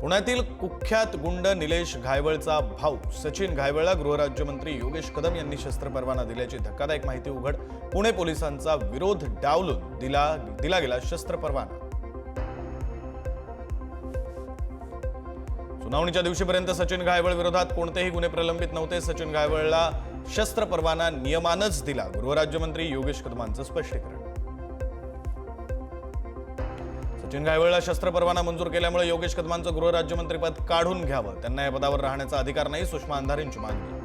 पुण्यातील कुख्यात गुंड निलेश घायवळचा भाऊ सचिन घायवळला गृहराज्यमंत्री योगेश कदम यांनी शस्त्र परवाना दिल्याची धक्कादायक माहिती उघड पुणे पोलिसांचा विरोध डावलून दिला दिला गेला शस्त्र परवाना सुनावणीच्या दिवशीपर्यंत सचिन घायवळ विरोधात कोणतेही गुन्हे प्रलंबित नव्हते. सचिन घायवळला शस्त्र परवाना नियमानच दिला. गृहराज्यमंत्री योगेश कदमांचं स्पष्टीकरण. सचिन घायवळला शस्त्र परवाना मंजूर केल्यामुळे योगेश कदमांचं गृहराज्यमंत्रीपद काढून घ्यावं. त्यांना या पदावर राहण्याचा अधिकार नाही सुषमा अंधारेंची मागणी.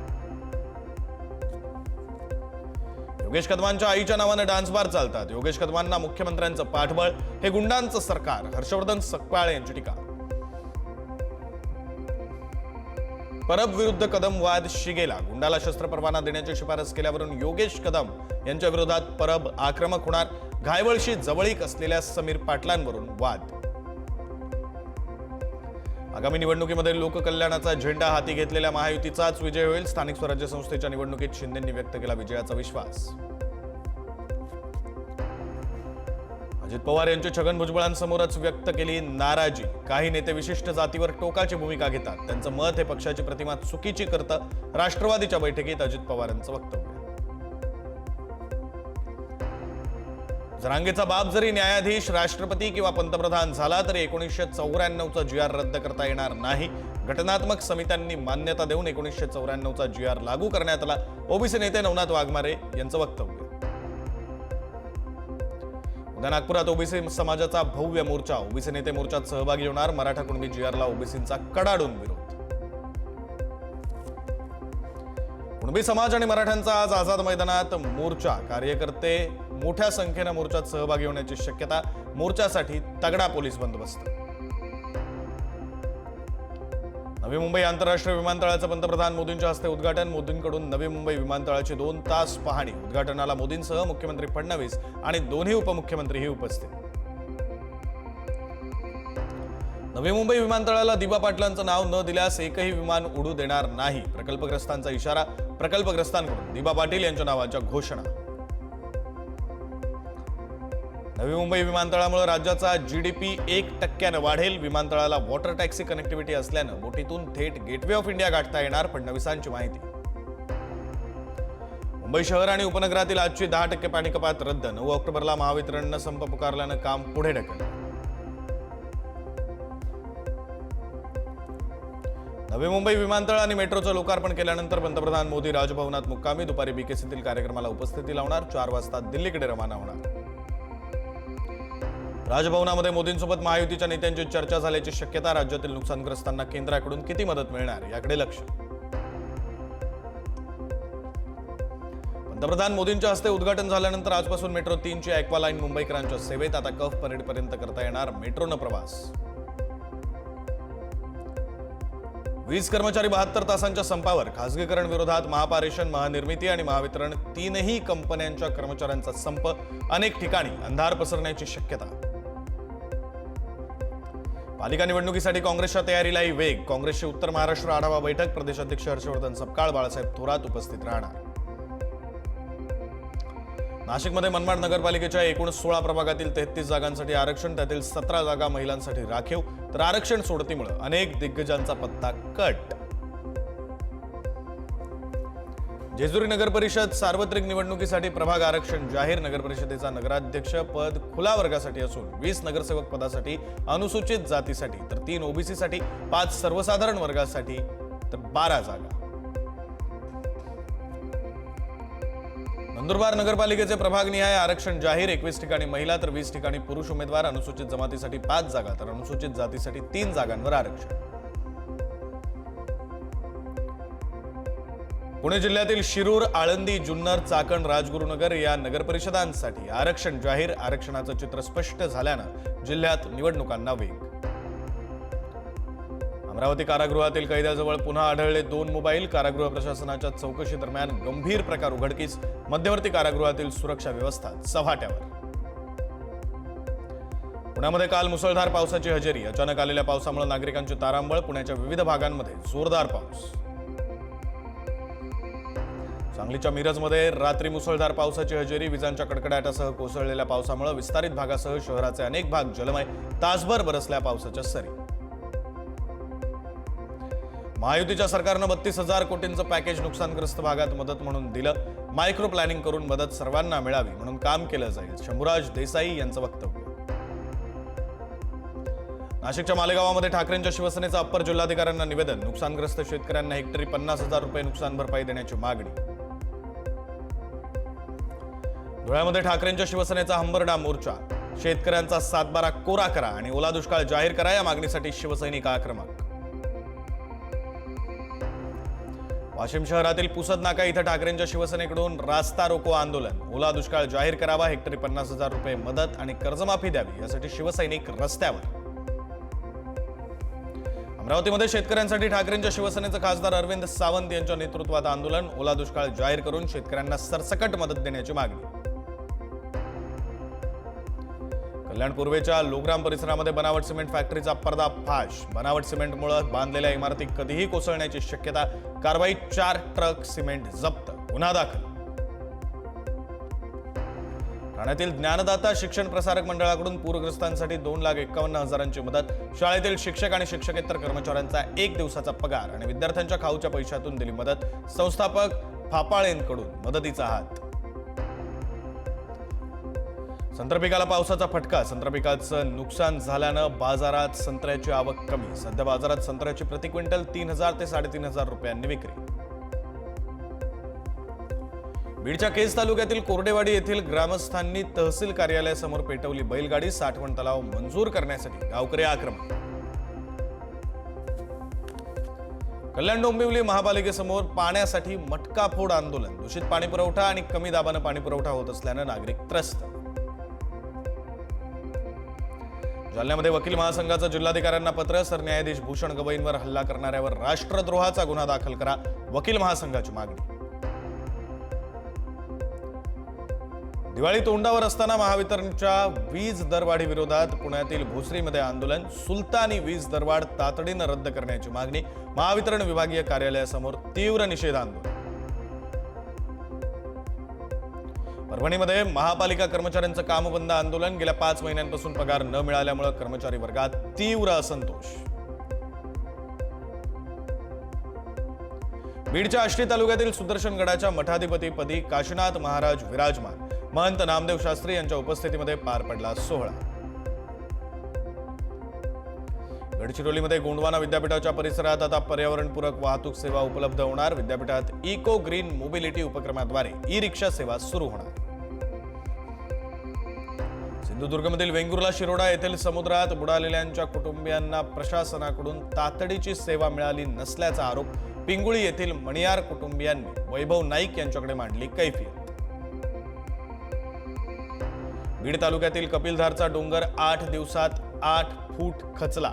योगेश कदमांच्या आईच्या नावाने डान्स बार चालतात. योगेश कदमांना मुख्यमंत्र्यांचं पाठबळ हे गुंडांचं सरकार. हर्षवर्धन सकपाळ यांची टीका. परब विरुद्ध कदम वाद शिगेला. गुंडाला शस्त्र परवाना देण्याची शिफारस केल्यावरून योगेश कदम यांच्या विरोधात परब आक्रमक होणार. घायवळशी जवळीक असलेल्या समीर पाटलांवरून वाद. आगामी निवडणुकीमध्ये लोककल्याणाचा झेंडा हाती घेतलेल्या महायुतीचाच विजय होईल. स्थानिक स्वराज्य संस्थेच्या निवडणुकीत शिंदेंनी व्यक्त केला विजयाचा विश्वास. अजित पवार यांची छगन भुजबळांसमोरच व्यक्त केली नाराजी. काही नेते विशिष्ट जातीवर टोकाची भूमिका घेतात. त्यांचं मत हे पक्षाची प्रतिमा चुकीची करतं. राष्ट्रवादीच्या बैठकीत अजित पवारांचं वक्तव्य. जरांगेचा बाप जरी न्यायाधीश राष्ट्रपती किंवा पंतप्रधान झाला तरी एकोणीसशे चौऱ्याण्णवचा जी आर रद्द करता येणार नाही. घटनात्मक समित्यांनी मान्यता देऊन एकोणीसशे चौऱ्याण्णवचा जी आर लागू करण्यात आला. ओबीसी नेते नवनाथ वाघमारे यांचं वक्तव्य. उद्या नागपुरात ओबीसी समाजाचा भव्य मोर्चा ओबीसी नेते मोर्चात सहभागी होणार. मराठा कुणबी जी आरला ओबीसींचा कडाडून विरोध. कुणबी समाज आणि मराठ्यांचा आज आझाद मैदानात मोर्चा. कार्यकर्ते मोठ्या संख्येनं मोर्चात सहभागी होण्याची शक्यता मोर्चासाठी तगडा पोलीस बंदोबस्त. नवी मुंबई आंतरराष्ट्रीय विमानतळाचं पंतप्रधान मोदींच्या हस्ते उद्घाटन. मोदींकडून नवी मुंबई विमानतळाची दोन तास पाहणी. उद्घाटनाला मोदींसह मुख्यमंत्री फडणवीस आणि दोन्ही उपमुख्यमंत्रीही उपस्थित. नवी मुंबई विमानतळाला दिबा पाटलांचं नाव न दिल्यास एकही विमान उडू देणार नाही. प्रकल्पग्रस्तांचा इशारा प्रकल्पग्रस्तांकडून दिबा पाटील यांच्या नावाच्या घोषणा. नवी मुंबई विमानतळामुळे राज्याचा जीडीपी एक टक्क्यानं वाढेल. विमानतळाला वॉटर टॅक्सी कनेक्टिव्हिटी असल्यानं बोटीतून थेट गेटवे ऑफ इंडिया गाठता येणार फडणवीसांची माहिती. मुंबई शहर आणि उपनगरातील आजची दहा टक्के पाणी कपात रद्द. नऊ ऑक्टोबरला महावितरणनं संप पुकारल्यानं काम पुढे ढकललं. नवी मुंबई विमानतळ आणि मेट्रोचं लोकार्पण केल्यानंतर पंतप्रधान मोदी राजभवनात मुक्कामी. दुपारी बीकेसीतील कार्यक्रमाला उपस्थिती लावणार. चार वाजता दिल्लीकडे रवाना होणार. राजभवनामध्ये मोदींसोबत महायुतीच्या नेत्यांची चर्चा झाल्याची शक्यता राज्यातील नुकसानग्रस्तांना केंद्राकडून किती मदत मिळणार याकडे लक्ष. पंतप्रधान मोदींच्या हस्ते उद्घाटन झाल्यानंतर आजपासून मेट्रो तीनची ॲक्वा लाईन मुंबईकरांच्या सेवेत आता कफ परेडपर्यंत करता येणार. मेट्रोनं प्रवास. वीज कर्मचारी बहात्तर तासांच्या संपावर खासगीकरण विरोधात महापारेषण महानिर्मिती आणि महावितरण तीनही कंपन्यांच्या कर्मचाऱ्यांचा संप अनेक ठिकाणी अंधार पसरण्याची शक्यता. पालिका निवडणुकीसाठी काँग्रेसच्या तयारीलाही वेग काँग्रेसची उत्तर महाराष्ट्र आढावा बैठक प्रदेशाध्यक्ष हर्षवर्धन सपकाळ बाळासाहेब थोरात उपस्थित राहणार. नाशिकमध्ये मनमाड नगरपालिकेच्या एकूण सोळा प्रभागातील तेहतीस जागांसाठी आरक्षण त्यातील सतरा जागा महिलांसाठी राखीव तर आरक्षण सोडतीमुळे अनेक दिग्गजांचा पत्ता कट. जेजुरी नगर परिषद सार्वत्रिक निवडणुकीसाठी प्रभाग आरक्षण जाहीर. नगर परिषदेचा नगराध्यक्ष पद खुला वर्गासाठी असून वीस नगरसेवक पदासाठी अनुसूचित जातीसाठी तर तीन ओबीसीसाठी पाच सर्वसाधारण वर्गासाठी तर बारा जागा. नंदुरबार नगरपालिकेचे प्रभागनिहाय आरक्षण जाहीर एकवीस ठिकाणी महिला तर वीस ठिकाणी पुरुष उमेदवार अनुसूचित जमातीसाठी पाच जागा तर अनुसूचित जातीसाठी तीन जागांवर आरक्षण. पुणे जिल्ह्यातील शिरूर आळंदी जुन्नर चाकण राजगुरुनगर या नगरपरिषदांसाठी आरक्षण जाहीर आरक्षणाचं चित्र स्पष्ट झाल्यानं जिल्ह्यात निवडणुकांना वेग. अमरावती कारागृहातील कैद्याजवळ पुन्हा आढळले दोन मोबाईल. कारागृह प्रशासनाच्या चौकशी दरम्यान गंभीर प्रकार उघडकीस मध्यवर्ती कारागृहातील सुरक्षा व्यवस्था चव्हाट्यावर पुण्यामध्ये काल मुसळधार पावसाची हजेरी. अचानक आलेल्या पावसामुळे नागरिकांची तारांबळ पुण्याच्या विविध भागांमध्ये जोरदार पाऊस. सांगलीच्या मिरजमध्ये रात्री मुसळधार पावसाची हजेरी. विजांच्या कडकडाटासह कोसळलेल्या पावसामुळे विस्तारित भागासह शहराचे अनेक भाग जलमय. तासभर बरसल्या पावसाच्या सरी. महायुतीच्या सरकारनं बत्तीस हजार कोटींचं पॅकेज नुकसानग्रस्त भागात मदत म्हणून दिलं. मायक्रो प्लॅनिंग करून मदत सर्वांना मिळावी म्हणून काम केलं जाईल शंभूराज देसाई यांचं वक्तव्य. नाशिकच्या मालेगावामध्ये ठाकरेंच्या शिवसेनेचं अप्पर जिल्हाधिकाऱ्यांना निवेदन नुकसानग्रस्त शेतकऱ्यांना हेक्टरी पन्नास हजार रुपये नुकसान भरपाई देण्याची मागणी. धुळ्यामध्ये ठाकरेंच्या शिवसेनेचा हंबरडा मोर्चा शेतकऱ्यांचा सातबारा कोरा करा आणि ओला दुष्काळ जाहीर करा या मागणीसाठी शिवसैनिक आक्रमक. वाशिम शहरातील पुसद नाका इथं ठाकरेंच्या शिवसेनेकडून रास्ता रोको आंदोलन. ओला दुष्काळ जाहीर करावा हेक्टरी पन्नास हजार रुपये मदत आणि कर्जमाफी द्यावी यासाठी शिवसैनिक रस्त्यावर. अमरावतीमध्ये शेतकऱ्यांसाठी ठाकरेंच्या शिवसेनेचं खासदार अरविंद सावंत यांच्या नेतृत्वात आंदोलन. ओला दुष्काळ जाहीर करून शेतकऱ्यांना सरसकट मदत देण्याची मागणी. कल्याण पूर्वेच्या लोग्राम परिसरामध्ये बनावट सिमेंट फॅक्टरीचा पर्दाफाश. बनावट सिमेंटमुळे बांधलेल्या इमारती कधीही कोसळण्याची शक्यता. कारवाई चार ट्रक सिमेंट जप्त. गुन्हा दाखल. ठाण्यातील ज्ञानदाता शिक्षण प्रसारक मंडळाकडून पूरग्रस्तांसाठी दोन लाख एकावन्न हजारांची मदत. शाळेतील शिक्षक आणि शिक्षकेतर कर्मचाऱ्यांचा एक दिवसाचा पगार आणि विद्यार्थ्यांच्या खाऊच्या पैशातून दिली मदत. संस्थापक फापाळेंकडून मदतीचा हात. संत्र पिकाला पावसाचा फटका. संत्र पिकाचं नुकसान झाल्यानं बाजारात संत्र्याची आवक कमी. सध्या बाजारात संत्र्याची प्रति क्विंटल तीन हजार ते साडेतीन हजार रुपयांनी विक्री. बीडच्या केज तालुक्यातील कोरडेवाडी येथील ग्रामस्थांनी तहसील कार्यालयासमोर पेटवली बैलगाडी. साठवण तलाव मंजूर करण्यासाठी गावकरी आक्रमक. कल्याण डोंबिवली महापालिकेसमोर पाण्यासाठी मटका फोड आंदोलन. दूषित पाणी पुरवठा आणि कमी दाबानं पाणी पुरवठा होत असल्यानं नागरिक त्रस्त. जालन्यामध्ये वकील महासंघाचं जिल्हाधिकाऱ्यांना पत्र सरन्यायाधीश भूषण गवईंवर हल्ला करणाऱ्यावर राष्ट्रद्रोहाचा गुन्हा दाखल करा वकील महासंघाची मागणी. दिवाळी तोंडावर असताना महावितरणच्या वीज दरवाढी विरोधात पुण्यातील भोसरीमध्ये आंदोलन सुलतानी वीज दरवाढ तातडीनं रद्द करण्याची मागणी महावितरण विभागीय कार्यालयासमोर तीव्र निषेध आंदोलन परभणीमध्ये महापालिका कर्मचाऱ्यांचं कामबंद आंदोलन गेल्या पाच महिन्यांपासून पगार न मिळाल्यामुळे कर्मचारी वर्गात तीव्र असंतोष. बीडच्या आष्टी तालुक्यातील सुदर्शनगडाच्या मठाधिपतीपदी काशीनाथ महाराज विराजमान. महंत नामदेव शास्त्री यांच्या उपस्थितीमध्ये पार पडला सोहळा. गडचिरोलीमध्ये गोंडवाना विद्यापीठाच्या परिसरात आता पर्यावरणपूरक वाहतूक सेवा उपलब्ध होणार. विद्यापीठात इको ग्रीन मोबिलिटी उपक्रमाद्वारे ई रिक्षा सेवा सुरू होणार. सिंधुदुर्गमधील वेंगुर्ला शिरोडा येथील समुद्रात बुडालेल्यांच्या कुटुंबियांना प्रशासनाकडून तातडीची सेवा मिळाली नसल्याचा आरोप पिंगुळी येथील मणियार कुटुंबियांनी वैभव नाईक यांच्याकडे मांडली कैफियत बीड तालुक्यातील कपिलधारचा डोंगर आठ दिवसात आठ फूट खचला.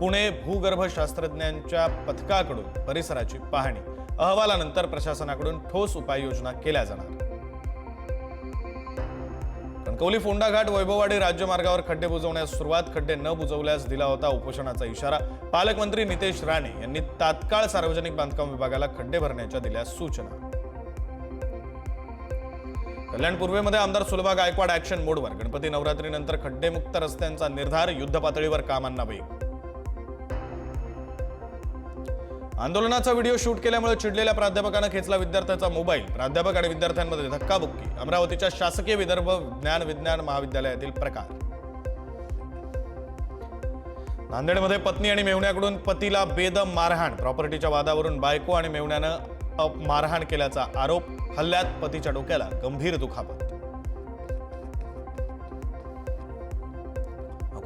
पुणे भूगर्भशास्त्रज्ञांच्या पथकाकडून परिसराची पाहणी. अहवालानंतर प्रशासनाकडून ठोस उपाययोजना केल्या जाणार. कणकवली फोंडा घाट वैभववाडी राज्यमार्गावर खड्डे बुजवण्यास सुरुवात. खड्डे न बुजवल्यास दिला होता उपोषणाचा इशारा. पालकमंत्री नितेश राणे यांनी तात्काळ सार्वजनिक बांधकाम विभागाला खड्डे भरण्याच्या दिल्या सूचना. कल्याण पूर्वेमध्ये आमदार सुलभा गायकवाड ऍक्शन मोडवर गणपती नवरात्रीनंतर खड्डेमुक्त रस्त्यांचा निर्धार युद्ध पातळीवर कामांना वेग. आंदोलनाचा व्हिडिओ शूट केल्यामुळे चिडलेल्या प्राध्यापकानं खेचला विद्यार्थ्याचा मोबाईल. प्राध्यापक आणि विद्यार्थ्यांमध्ये धक्काबुक्की अमरावतीच्या शासकीय विदर्भ ज्ञान विज्ञान महाविद्यालयातील प्रकार. नांदेडमध्ये पत्नी आणि मेहुण्याकडून पतीला बेदम मारहाण. प्रॉपर्टीच्या वादावरून बायको आणि मेहुण्यानं मारहाण केल्याचा आरोप. हल्ल्यात पतीच्या डोक्याला गंभीर दुखापत.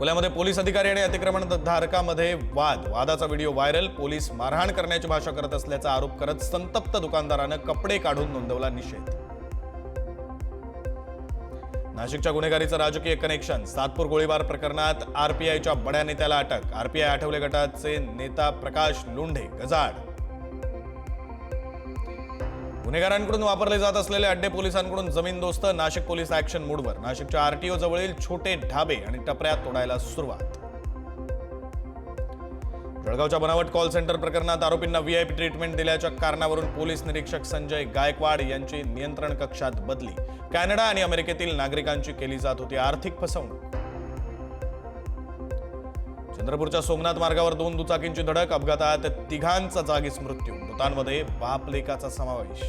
अकोल्यामध्ये पोलीस अधिकारी आणि अतिक्रमण धारकामध्ये वाद. वादाचा व्हिडिओ व्हायरल. पोलीस मारहाण करण्याची भाषा करत असल्याचा आरोप करत संतप्त दुकानदारानं कपडे काढून नोंदवला निषेध. नाशिकच्या गुन्हेगारीचं राजकीय कनेक्शन. सातपूर गोळीबार प्रकरणात आरपीआयच्या बड्या नेत्याला अटक. आरपीआय आठवले गटाचे नेता प्रकाश लोंढे गजाड गुन्हेगारांकडून वापरले जात असलेले अड्डे पोलिसांकडून जमीनदोस्त नाशिक पोलीस ऍक्शन मूडवर. नाशिकच्या आरटीओ जवळील छोटे ढाबे आणि टपऱ्या तोडायला सुरुवात. जळगावच्या बनावट कॉल सेंटर प्रकरणात आरोपींना व्हीआयपी ट्रीटमेंट दिल्याच्या कारणावरून पोलीस निरीक्षक संजय गायकवाड यांची नियंत्रण कक्षात बदली. कॅनडा आणि अमेरिकेतील नागरिकांची केली जात होती आर्थिक फसवणूक. चंद्रपूरच्या सोमनाथ मार्गावर दोन दुचाकींची धडक अपघातात तिघांचा जागीच मृत्यू मृतांमध्ये बापलेकाचा समावेश.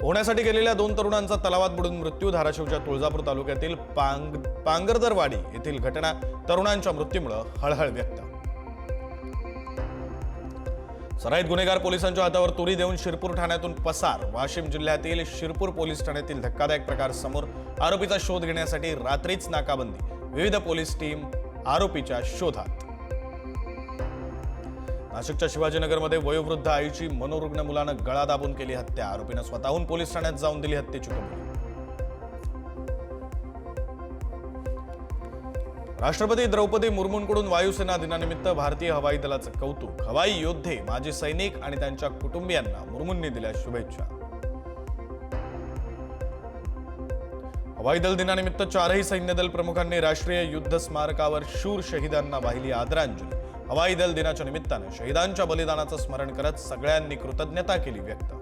होण्यासाठी गेलेल्या दोन तरुणांचा तलावात बुडून मृत्यू धाराशिवच्या तुळजापूर तालुक्यातील पांग पांगरदरवाडी येथील घटना तरुणांच्या मृत्यूमुळे हळहळ व्यक्त. सराईत गुन्हेगार पोलिसांच्या हातावर तुरी देऊन शिरपूर ठाण्यातून पसार वाशिम जिल्ह्यातील शिरपूर पोलीस ठाण्यातील धक्कादायक प्रकार समोर आरोपीचा शोध घेण्यासाठी रात्रीच नाकाबंदी विविध पोलीस टीम आरोपीच्या शोधात. नाशिकच्या शिवाजीनगरमध्ये वयोवृद्ध आईची मनोरुग्ण मुलानं गळा दाबून केली हत्या. आरोपीनं स्वतःहून पोलीस ठाण्यात जाऊन दिली हत्येची कबुली राष्ट्रपती द्रौपदी मुर्मूंकडून वायुसेना दिनानिमित्त भारतीय हवाई दलाचं कौतुक. हवाई योद्धे माजी सैनिक आणि त्यांच्या कुटुंबियांना मुर्मूंनी दिल्या शुभेच्छा. हवाई दल दिनानिमित्त चारही सैन्य दल प्रमुखांनी राष्ट्रीय युद्ध स्मारकावर शूर शहीदांना वाहिली आदरांजली. हवाई दल दिनाच्या निमित्तानं शहीदांच्या बलिदानाचं स्मरण करत सगळ्यांनी कृतज्ञता केली व्यक्त.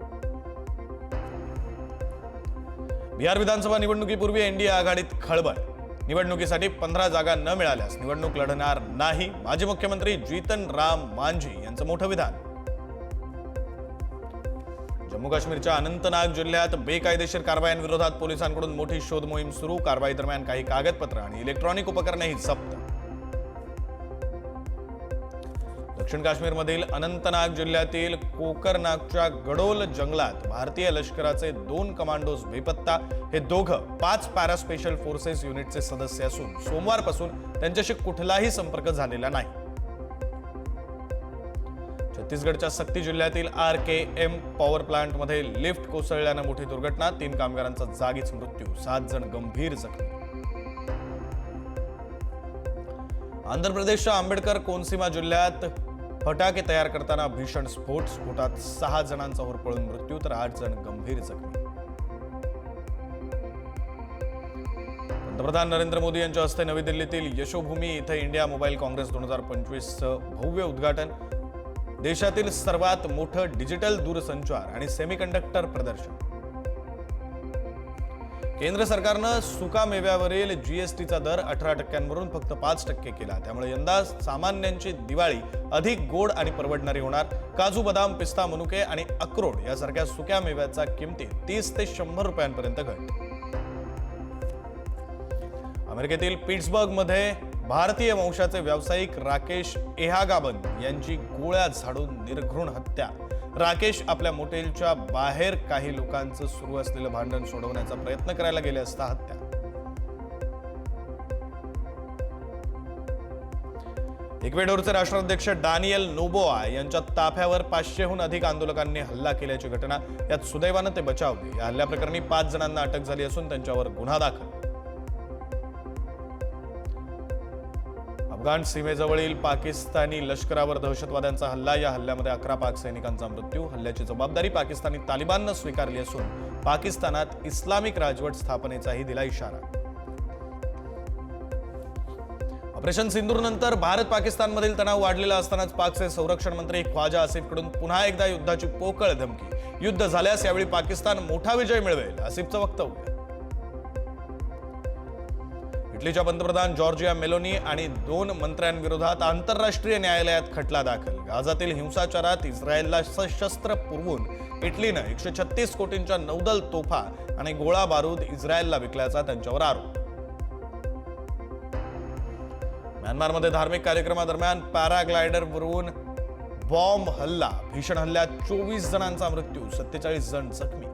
बिहार विधानसभा निवडणुकीपूर्वी एनडीए आघाडीत खळबळ. निवडणुकीसाठी पंधरा जागा न मिळाल्यास निवडणूक लढणार नाही. माजी मुख्यमंत्री जीतन राम मांझी यांचं मोठं विधान. जम्मू काश्मीरच्या अनंतनाग जिल्ह्यात बेकायदेशीर कारवायांविरोधात पोलिसांकडून मोठी शोध मोहीम सुरू. कारवाई दरम्यान काही कागदपत्र आणि इलेक्ट्रॉनिक उपकरणेही जप्त. दक्षिण काश्मीरमधील अनंतनाग जिल्ह्यातील कोकरनागच्या गडोल जंगलात भारतीय लष्कराचे दोन कमांडोज बेपत्ता. हे दोघं पाच पॅरा स्पेशल फोर्सेस युनिटचे सदस्य असून सोमवारपासून त्यांच्याशी कुठलाही संपर्क झालेला नाही. छत्तीसगडच्या सक्ती जिल्ह्यातील आर के एम पॉवर प्लांटमध्ये लिफ्ट कोसळल्यानं मोठी दुर्घटना. तीन कामगारांचा जागीच मृत्यू. सात जण गंभीर जखमी. आंध्र प्रदेशच्या आंबेडकर कोनसीमा जिल्ह्यात फटाके तयार करताना भीषण स्फोट. स्फोटात सहा जणांचा होरपळून मृत्यू तर आठ जण गंभीर जखमी. पंतप्रधान नरेंद्र मोदी यांच्या हस्ते नवी दिल्लीतील यशोभूमी इथं इंडिया मोबाईल काँग्रेस दोन हजार पंचवीसचं भव्य उद्घाटन. देशातील सर्वात मोठं डिजिटल दूरसंचार आणि सेमीकंडक्टर प्रदर्शन. केंद्र सरकारनं सुका मेव्यावरील जीएसटीचा दर अठरा टक्क्यांवरून फक्त पाच टक्के केला. त्यामुळे यंदा सामान्यांची दिवाळी अधिक गोड आणि परवडणारी होणार. काजू बदाम पिस्ता मनुके आणि अक्रोड यासारख्या सुक्या मेव्याचा किमतीत तीस ते शंभर रुपयांपर्यंत घट. अमेरिकेतील पिट्सबर्गमध्ये भारतीय वंशाचे व्यावसायिक राकेश एहागाबन यांची गोळ्या झाडून निर्घृण हत्या. राकेश आपल्या मोटेलच्या बाहेर काही लोकांचं सुरू असलेलं भांडण सोडवण्याचा प्रयत्न करायला गेले असता हत्या. इक्वेडोरचे राष्ट्राध्यक्ष डानियल नोबोआ यांच्या ताफ्यावर पाचशेहून अधिक आंदोलकांनी हल्ला केल्याची घटना यात सुदैवानं ते बचावले. या हल्ल्याप्रकरणी पाच जणांना अटक झाली असून त्यांच्यावर गुन्हा दाखल. अफगाण सीमेजवळील पाकिस्तानी लष्करावर दहशतवाद्यांचा हल्ला. या हल्ल्यामध्ये अकरा पाक सैनिकांचा मृत्यू. हल्ल्याची जबाबदारी पाकिस्तानी तालिबाननं स्वीकारली असून पाकिस्तानात इस्लामिक राजवट स्थापनेचाही दिला इशारा. ऑपरेशन सिंदूरनंतर भारत पाकिस्तानमधील तणाव वाढलेला असतानाच पाकचे संरक्षण मंत्री ख्वाजा आसिफकडून पुन्हा एकदा युद्धाची पोकळ धमकी. युद्ध झाल्यास यावेळी पाकिस्तान मोठा विजय मिळवेल आसिफचं वक्तव्य. इटलीच्या पंतप्रधान जॉर्जिया मेलोनी आणि दोन मंत्र्यांविरोधात आंतरराष्ट्रीय न्यायालयात खटला दाखल. गाझातील हिंसाचारात इस्रायलला सशस्त्र पुरवून इटलीनं एकशे छत्तीस कोटींच्या नौदल तोफा आणि गोळा बारूद इस्रायलला विकल्याचा त्यांच्यावर आरोप. म्यानमारमध्ये धार्मिक कार्यक्रमादरम्यान पॅराग्लायडरवरून बॉम्ब हल्ला भीषण हल्ल्यात चोवीस जणांचा मृत्यू सत्तेचाळीस जण जखमी.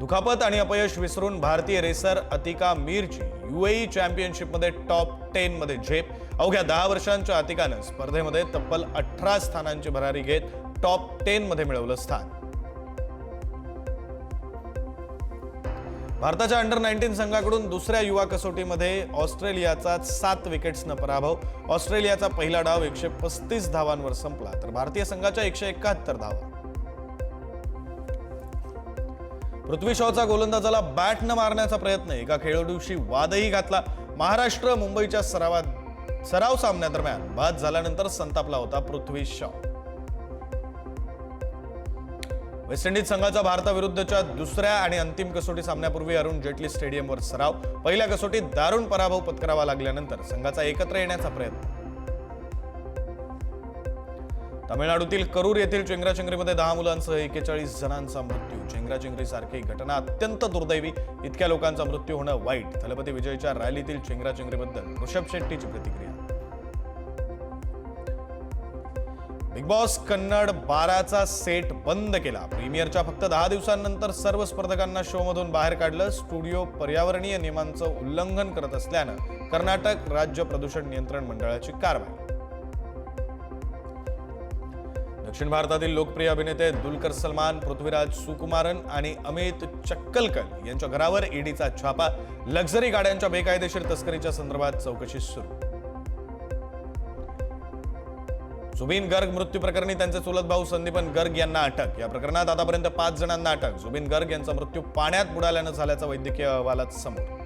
दुखापत आणि अपयश विसरून भारतीय रेसर अतिका मीरची युएई चॅम्पियनशिपमध्ये टॉप टेनमध्ये झेप. अवघ्या दहा वर्षांच्या अतिकानं स्पर्धेमध्ये तब्बल अठरा स्थानांची भरारी घेत टॉप टेनमध्ये मिळवलं स्थान. भारताच्या अंडर नाईन्टीन संघाकडून दुसऱ्या युवा कसोटीमध्ये ऑस्ट्रेलियाचा सात विकेट्सनं पराभव. ऑस्ट्रेलियाचा पहिला डाव एकशे पस्तीस धावांवर संपला. तर भारतीय संघाच्या एकशे एकाहत्तर धावा. पृथ्वी शॉचा गोलंदाजाला बॅट न मारण्याचा प्रयत्न. एका खेळाडूशी वादही घातला. महाराष्ट्र मुंबईच्या सरावात सराव सामन्यादरम्यान बाद झाल्यानंतर संतापला होता पृथ्वी शॉ. वेस्ट इंडिज संघाचा भारताविरुद्धच्या दुसऱ्या आणि अंतिम कसोटी सामन्यापूर्वी अरुण जेटली स्टेडियमवर सराव. पहिल्या कसोटीत दारुण पराभव पत्करावा लागल्यानंतर संघाचा एकत्र येण्याचा प्रयत्न. तामिळनाडूतील करूर येथील चेंगराचेंगरीमध्ये दहा मुलांसह एकेचाळीस जणांचा मृत्यू. चेंगराचेंगरीसारखी घटना अत्यंत दुर्दैवी. इतक्या लोकांचा मृत्यू होणं वाईट. थलपती विजयच्या रॅलीतील चेंगराचेंगरीबद्दल ऋषभ शेट्टीची प्रतिक्रिया. बिग बॉस कन्नड बाराचा सेट बंद केला. प्रीमियरच्या फक्त दहा दिवसांनंतर सर्व स्पर्धकांना शोमधून बाहेर काढलं. स्टुडिओ पर्यावरणीय नियमांचं उल्लंघन करत असल्यानं कर्नाटक राज्य प्रदूषण नियंत्रण मंडळाची कारवाई. दक्षिण भारतातील लोकप्रिय अभिनेते दुलकर सलमान पृथ्वीराज सुकुमारन आणि अमित चक्कलकल यांच्या घरावर ईडीचा छापा लक्झरी गाड्यांच्या बेकायदेशीर तस्करीच्या संदर्भात चौकशी सुरू. जुबिन गर्ग मृत्यू प्रकरणी त्यांचे चुलत भाऊ संदीपन गर्ग यांना अटक. या प्रकरणात आतापर्यंत पाच जणांना अटक. जुबिन गर्ग यांचा मृत्यू पाण्यात बुडाल्यानं झाल्याचा वैद्यकीय अहवालात समोर.